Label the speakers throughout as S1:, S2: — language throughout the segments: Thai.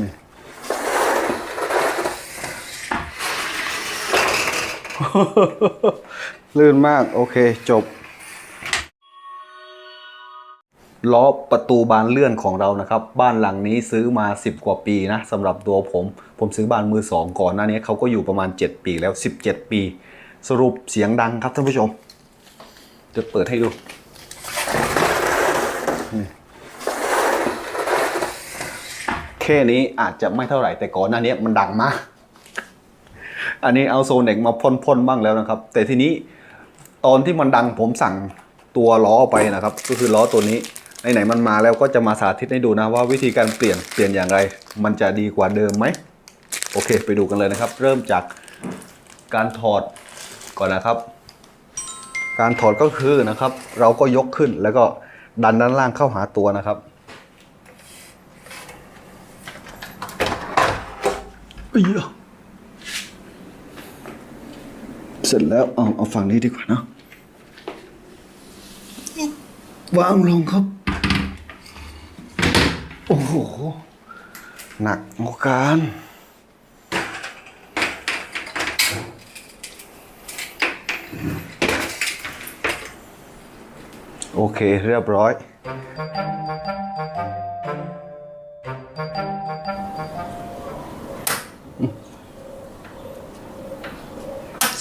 S1: นี่ลื่นมาก โอเค จบ ล้อประตูบานเลื่อนของเรานะครับ บ้านหลังนี้ซื้อมา 10 กว่าปีนะสำหรับตัวผม ผมซื้อบ้านมือสองก่อนหน้านี้เขาก็อยู่ประมาณ 7 ปีแล้ว 17 ปี สรุปเสียงดังครับท่านผู้ชม จะเปิดให้ดู แค่นี้อาจจะไม่เท่าไหร่แต่ก่อนหน้านี้มันดังมาก อันนี้เอาโซเน็กมาพ่นๆบ้างแล้วนะครับ แต่ทีนี้ตอนที่มันดังผมสั่งตัวล้อไปนะครับ ก็คือล้อตัวนี้ไหนๆมันมาแล้วก็จะมาสาธิตให้ดูนะว่าวิธีการเปลี่ยนเปลี่ยนอย่างไร มันจะดีกว่าเดิมไหมโอเค ไปดูกันเลยนะครับ เริ่มจากการถอดก่อนนะครับ การถอดก็คือนะครับ เราก็ยกขึ้นแล้วก็ดันด้านล่างเข้าหาตัวนะครับ เอ้ยเสร็จแล้วเอาเอาฝั่งนี้ดีกว่าเนะวางลงครับ โอ้โห หนักโอการโอเค เรียบร้อย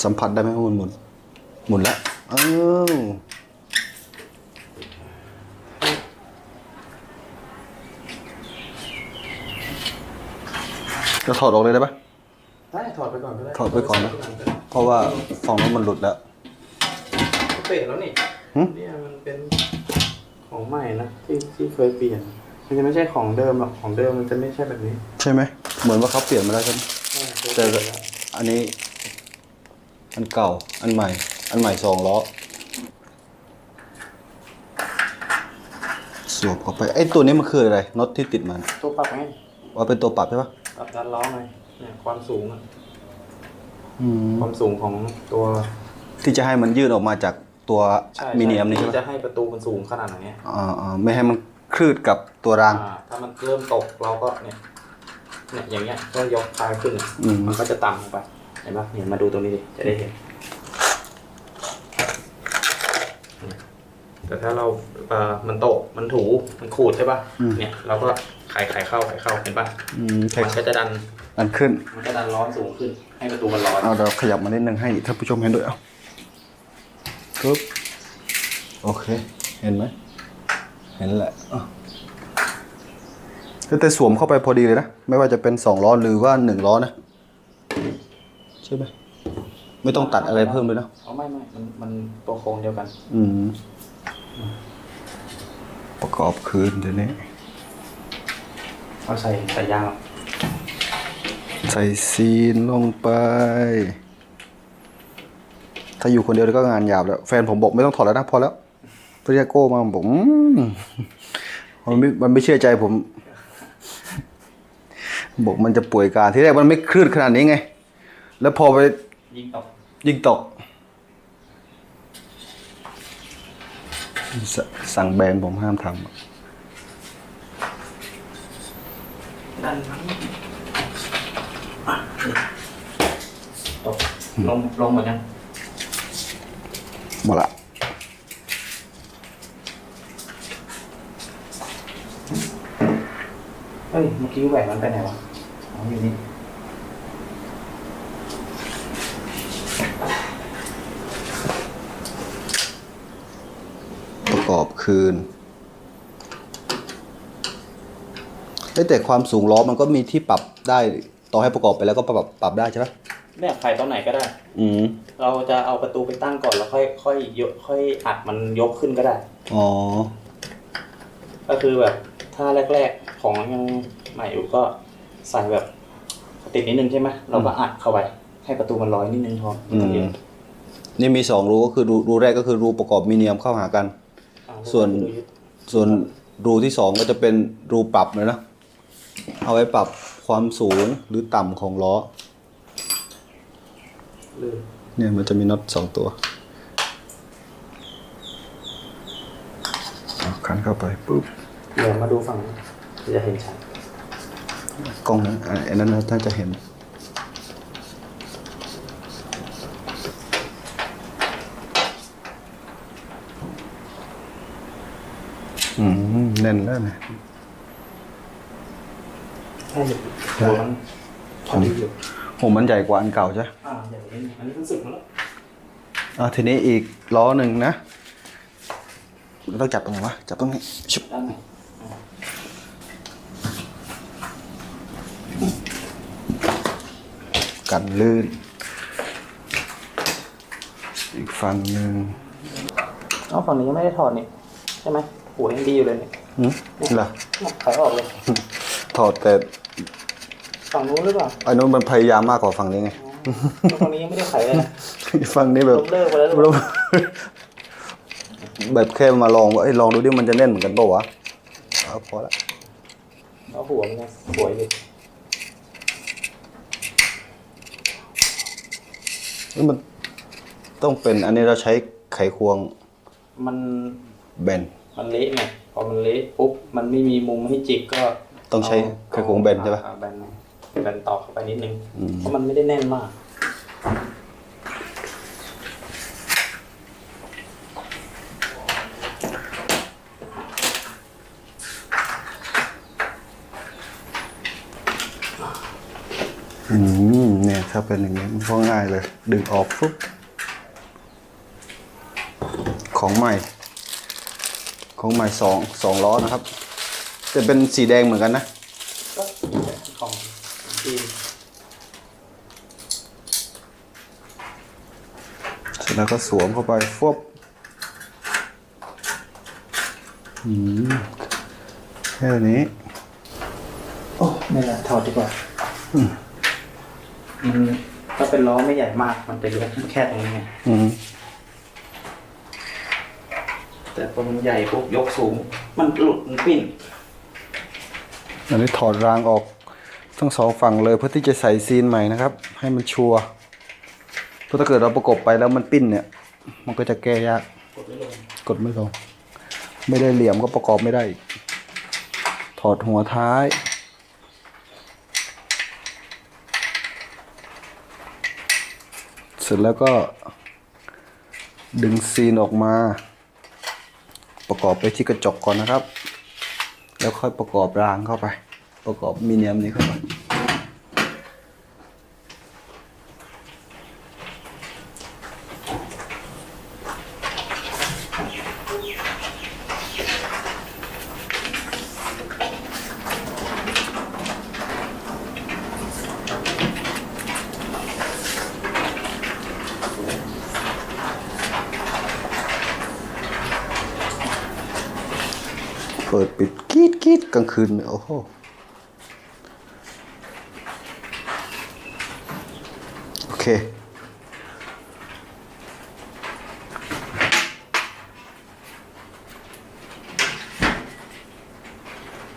S1: สัมผัสได้ไหมว่ามันหมุน หมุนแล้วอ้าวจะถอดออกเลยได้ปะ
S2: ได้ถอดไปก่อนก็ได้
S1: ถอดไปก่อนนะ เพราะว่าฝั่งนั้นมันหลุดแล้ว
S2: เปลี่ยนแล้วนี่
S1: หึ
S2: เนี่ยมันเป็นของใหม่นะที่ที่เคยเปลี่ยน มันจะไม่ใช่ของเดิมหรอกของเดิมมันจะไม่ใช่แบบนี้
S1: ใช่ไหม เหมือนว่าเขาเปลี่ยนมาแล้วใช่ไหม
S2: ใช่เคยเป
S1: แต่
S2: ลี่ยนแล้ว
S1: อันนี้ อันเก่า อันใหม่ อันใหม่สองล้อ สวมเข้าไปไอ้ตัวนี้มันคืออะไรน็อตที่ติดมัน
S2: ตัวปรับไง
S1: ว่าเป็นตัวปรับใช่ปะ
S2: ปรับด้านล้อไงเนี่ยความสูงอะ
S1: อืม
S2: ความสูงของตัว
S1: ที่จะให้มันยืดออกมาจากตัว
S2: ใช่
S1: มิเนียมนี่ใช่
S2: ที่
S1: ปะ
S2: จะให้ประตูมันสูงขนาดไหน
S1: อ่าอ่าไม่ให้มันคลืดกับตัวราง
S2: อ่าถ้ามันเริ่มตกเราก็เนี่ยเนี่ยอย่างเงี้ยก็ยกคลายขึ้น
S1: อืม
S2: มันก็จะต่ำลงไป เห็นปะเห็นมาดูตรงนี้ดิจะได้เห็น แต่ถ้าเราเอ่อมันโตกมันถูมันขูดใช่ปะเนี่ยเราก็ไขไขเข้าไขเข้าเห็นปะ
S1: อืมแค่
S2: มันก็จะดัน
S1: อันขึ้น
S2: มันก็ดันร้อนสูงขึ้น ให้ประตูมันร้อน
S1: เอาเดี๋ยวขยับมานิดนึงให้ท่านผู้ชมเห็นด้วยเอาปึ๊บโอเค เห็นไหมเห็นแหละอะแต่สวมเข้าไปพอดีเลยนะ ไม่ว่าจะเป็นสองล้อหรือว่าหนึ่งล้อนะใช่ไหมไม่ต้องตัดอะไรเพิ่มเลยนะ
S2: เอาไม่ไม่มันมันตัวโครงเดียวกัน
S1: อืม ประกอบคืนเดี๋ยวนี้
S2: เอาใส่ใส่ยางหรอก
S1: ใส่ซีนลงไป ถ้าอยู่คนเดียวก็งานหยาบแล้ว แฟนผมบอกไม่ต้องถอดแล้วนะพอแล้วเรียกโก้มาบอกอืมมันไม่มันไม่เชื่อใจผม บอกมันจะป่วยการที่แรกมันไม่คลืดขนาดนี้ไง แล้วพอไป
S2: ยิงตก
S1: ยิงตก สสั่งแบรนด์ผมห้ามทำอะ
S2: ดันมั้งอะนี่ตกลงลงหมดยัง
S1: หมดละ
S2: เฮ้ยเมื่อกี้แหวนมันไปไหนวะอ๋ออยู่นี่
S1: ประก อบคืนเอ้ยแต่ความสูงล้อมันก็มีที่ปรับได้ต่อให้ประกอบไปแล้วก็ปรับปรับได้ใช่ไหม
S2: เนี่ยไขตอนไหนก็ได้
S1: อืม
S2: เราจะเอาประตูไปตั้งก่อนแล้วค่อยค่อยยกค่อยอัดมันยกขึ้นก็ได้
S1: อ๋อ
S2: ก็คือแบบถ้าแรก ๆของยังใหม่อยู่ก็ใส่แบบติดนิดนึงใช่ไหมเราก็อัดเข้าไปให้ประตูมันลอยนิดนึงพอไม่ต้องเยอะ
S1: นี่มีสองรูก็คือรูรูแรกก็คือรูประกอบมิเนียมเข้าหากัน
S2: อ่า
S1: ส่วน ส่วนรูที่สองก็จะเป็นรูปรับเลยนะ เอาไว้ปรับความสูงหรือต่ำของล้อ
S2: ลืม
S1: เนี่ยมันจะมีน็อตสองตัวเอาคันเข้าไปปุ๊บ
S2: เดี๋ยวมาดูฝั่งนี้จะเห็นชัด
S1: กล้องนั้นอะอันนั้นน่าจะเห็น อืมแน่นแล้วเนี่ย
S2: ใช่หัวมันพอดีอยู่
S1: ผมมันใหญ่กว่าอันเก่าใช่ไหม
S2: อ่าอย่างนี้อันนี้มันสึกมาแล้ว
S1: อะทีนี้อีกล้อหนึ่งนะเราต้องจับตรงไหนวะจับตรงนี้ชุบ
S2: ด้านไหน
S1: กันลื่น อีกฝั่งหนึ่ง
S2: อ๋อฝั่งนี้ยังไม่ได้ถอดนี่ใช่ไหม หัวยังดีอยู่เลยเนี่ย
S1: หืมเหรอ
S2: ถอยออกเลย
S1: ถอดแต่
S2: ฝั่งนู้นหรือเปล่า
S1: อันนู้นมันพยายามมากกว่าฝั่งนี้ไง
S2: อ๋อฝั่งนี้ยังไม่ได้ไขเลยนะ
S1: ฝั่งนี้แบบ
S2: ล้มเลิกไปแล้วหรือเปล่า
S1: แบบแค่มาลองว่าเอ้ยลองดูดิมันจะแน่นเหมือนกันเปล่าวะเอาพอละ
S2: เอาหัวมันยังสวยอยู่
S1: เอ้ยมันต้องเป็นอันนี้เราใช้ไขควง
S2: มัน
S1: แบน
S2: มันเละไงพอมันเละปุ๊บมันไม่มีมุมให้จิกก็
S1: ต้องใช้าไขควงแบนใช่ปะ
S2: อ่าแบนหน่อยแบนตอกเข้าไปนิดนึง
S1: อืม
S2: เพราะมันไม่ได้แน่นมาก
S1: อืมเนี่ยถ้าเป็นอย่างนี้มันก็ง่ายเลย ดึงออกปุ๊บของใหม่ ของใหม่สองสองล้อนะครับ จะเป็นสีแดงเหมือนกันนะ
S2: ก็ของจีน
S1: เสร็จแล้วก็สวมเข้าไปฟวบอืมแค่นี้
S2: โอ้ไม่ละถอดดีกว่ามันถ้าเป็นล้อไม่ใหญ่มากมันจะยกแค่ตรงนี้ไง
S1: อืม
S2: แต่พอมันใหญ่ปุ๊บยกสูง มันหลุดมันปิ้น
S1: อันนี้ถอดรางออกทั้งสองฝั่งเลยเพื่อที่จะใส่ซีนใหม่นะครับ ให้มันชัวร์เพราะถ้าเกิดเราประกบไปแล้วมันปิ้นเนี่ย มันก็จะแก้ยาก
S2: กดไม่ลง
S1: กดไม่ลงไม่ได้เหลี่ยมก็ประกอบไม่ได้อีกถอดหัวท้าย เสร็จแล้วก็ดึงซีนออกมา ประกอบไปที่กระจกก่อนนะครับ แล้วค่อยประกอบรางเข้าไป ประกอบมีเนียมนี้เข้าไป ปิดปิดกีดกีดกลางคืน โอ้โห โอเค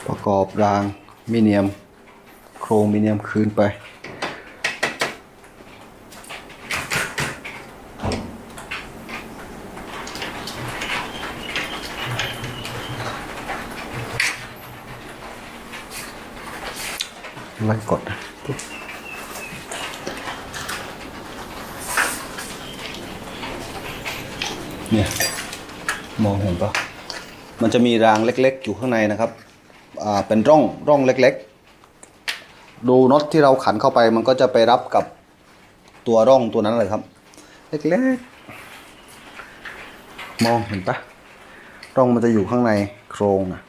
S1: ประกอบรางมิเนียม โครงมิเนียมคืนไป ไล่กดนะเนี่ยมองเห็นปะมันจะมีรางเล็ก ๆ อยู่ข้างในนะครับ อ่า เป็นร่องร่องเล็ก ๆ ดูน็อตที่เราขันเข้าไป มันก็จะไปรับกับตัวร่องตัวนั้นเลยครับ เล็กๆ มองเห็นปะร่องมันจะอยู่ข้างในโครงนะ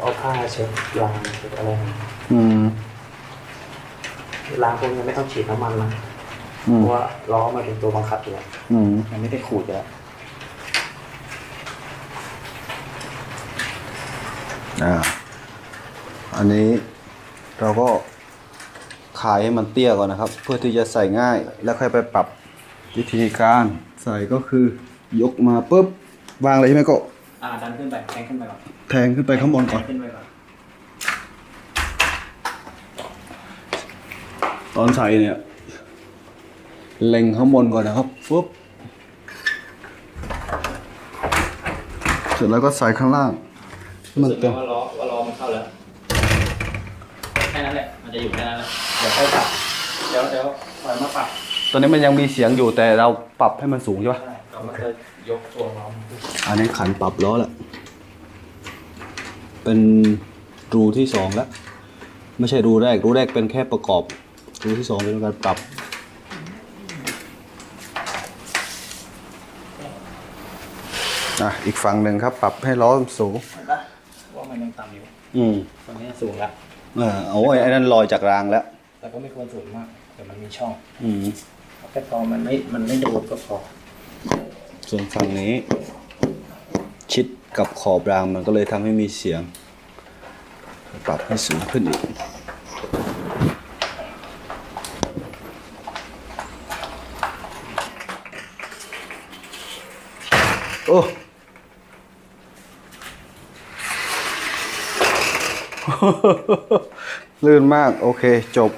S2: เอาผ้าเช็ดรางเช็ดอะไร
S1: อืม
S2: รางพวกนี้ไม่ต้องฉีดน้ำมันนะ
S1: อื
S2: เพ
S1: ม
S2: ราะว่าล้อมันเป็นตัวบังคับอยู่แล้ว
S1: อืม
S2: มันไม่ได้ขูดอยู่แล้ว
S1: อ่าอันนี้เราก็ขายให้มันเตี้ยก่อนนะครับ เพื่อที่จะใส่ง่ายแล้วค่อยไปปรับวิธีการใส่ก็คือยกมาปุ๊บวางเลยใช่ไหมก็
S2: อ่าดันขึ้นไปแทงขึ้นไปก่อน
S1: แทงขึ้นไปข้างบนก่อน
S2: ขึ้นไปก่อน
S1: ตอนใส่เนี่ย เล็งข้างบนก่อนนะครับปุ๊บเสร็จแล้วก็ใส่ข้างล่างให้มัน
S2: รู้สึก
S1: เต็ม
S2: ว่าล้อว่าล้อมันเข้าแล้วแค่นั้นแหละมันจะอยู่แค่นั้นแหละเดี๋ยวค่อยปรับเดี๋ยวเดี๋ยวปล่อยมาปรับ
S1: ตอนนี้มันยังมีเสียงอยู่แต่เราปรับให้มันสูงใช่ปะ
S2: ได้เรา มันจะยกตัวล้อม
S1: อันนี้ขันปรับล้อแล้วเป็นรูที่สองแล้ว ไม่ใช่รูแรก รูแรกเป็นแค่ประกอบ รูที่สองเป็นการปรับอะอีกฝั่งหนึ่งครับ ปรับให้ล้อสูง
S2: เห็นปะว่ามันยังต่ำอยู่
S1: อืม
S2: ตอนนี้สูงแล้ว
S1: เออโอ้ยไอ้นั่นลอยจากรางแล้ว
S2: แต่ก็ไม่ควรสูงมากเดี๋ยวมันมีช่อง
S1: อืม
S2: แค่พอมันไม่ มันไม่โดนก็พอ
S1: ส่วนฝั่งนี้ ชิดกับขอบรางมันก็เลยทำให้มีเสียง ปรับให้สูงขึ้นอีกโอ้ลื่นมาก โอเค จบ